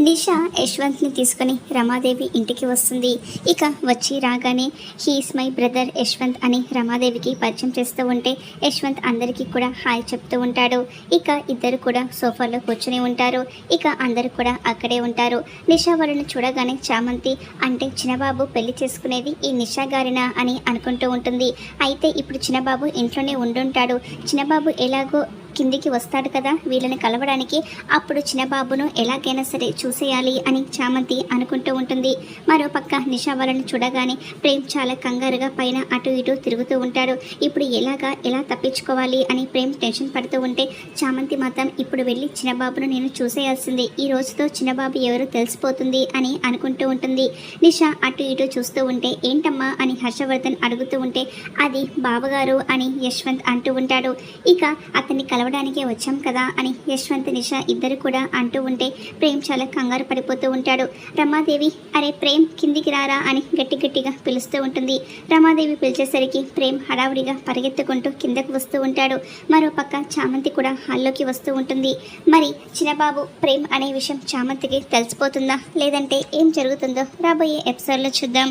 దిశ యశ్వంత్ని తీసుకొని రమాదేవి ఇంటికి వస్తుంది. ఇక వచ్చి రాగానే హీస్ మై బ్రదర్ యశ్వంత్ అని రమాదేవికి పరిచయం చేస్తూ ఉంటే యశ్వంత్ అందరికీ కూడా హాయ్ చెప్తూ ఉంటాడు. ఇక ఇద్దరు కూడా సోఫాలో కూర్చుని ఉంటారు. ఇక అందరు కూడా అక్కడే ఉంటారు. నిషా వాళ్ళని చూడగానే చామంతి అంటే చిన్నబాబు పెళ్ళి చేసుకునేది ఈ నిషా గారినా? అని అనుకుంటూ ఉంటుంది. అయితే ఇప్పుడు చిన్నబాబు ఇంట్లోనే ఉండుంటాడు. చిన్నబాబు ఎలాగో కిందికి వస్తాడు కదా వీళ్ళని కలవడానికి. అప్పుడు చిన్నబాబును ఎలాగైనా సరే చూసేయాలి అని చామంతి అనుకుంటూ ఉంటుంది. మరోపక్క నిషా వాళ్ళని చూడగానే ప్రేమ్ చాలా కంగారుగా పైన అటు ఇటు తిరుగుతూ ఉంటాడు. ఇప్పుడు ఎలాగా ఎలా తప్పించుకోవాలి అని ప్రేమ్ టెన్షన్ పడుతూ ఉంటే చామంతి మాత్రం ఇప్పుడు వెళ్ళి చిన్నబాబును నేను చూసేయాల్సింది. ఈ రోజుతో చిన్నబాబు ఎవరు తెలిసిపోతుంది అని అనుకుంటూ ఉంటుంది. నిషా అటు ఇటు చూస్తూ ఉంటే ఏంటమ్మా? అని హర్షవర్ధన్ అడుగుతూ ఉంటే అది బావగారు అని యశ్వంత్ అంటూ ఉంటాడు. ఇక అతన్ని కలవడానికే వచ్చాం కదా అని యశ్వంత్ నిష ఇద్దరు కూడా అంటూ ఉంటే ప్రేమ్ చాలా కంగారు పడిపోతూ ఉంటాడు. రమాదేవి అరే ప్రేమ్ కిందికి రారా? అని గట్టి గట్టిగా పిలుస్తూ ఉంటుంది. రమాదేవి పిలిచేసరికి ప్రేమ్ హడావుడిగా పరిగెత్తుకుంటూ కిందకు వస్తూ ఉంటాడు. మరోపక్క చామంతి కూడా హాల్లోకి వస్తూ ఉంటుంది. మరి చిన్నబాబు ప్రేమ్ అనే విషయం చామంతికి తెలిసిపోతుందా? లేదంటే ఏం జరుగుతుందో రాబోయే ఎపిసోడ్లో చూద్దాం.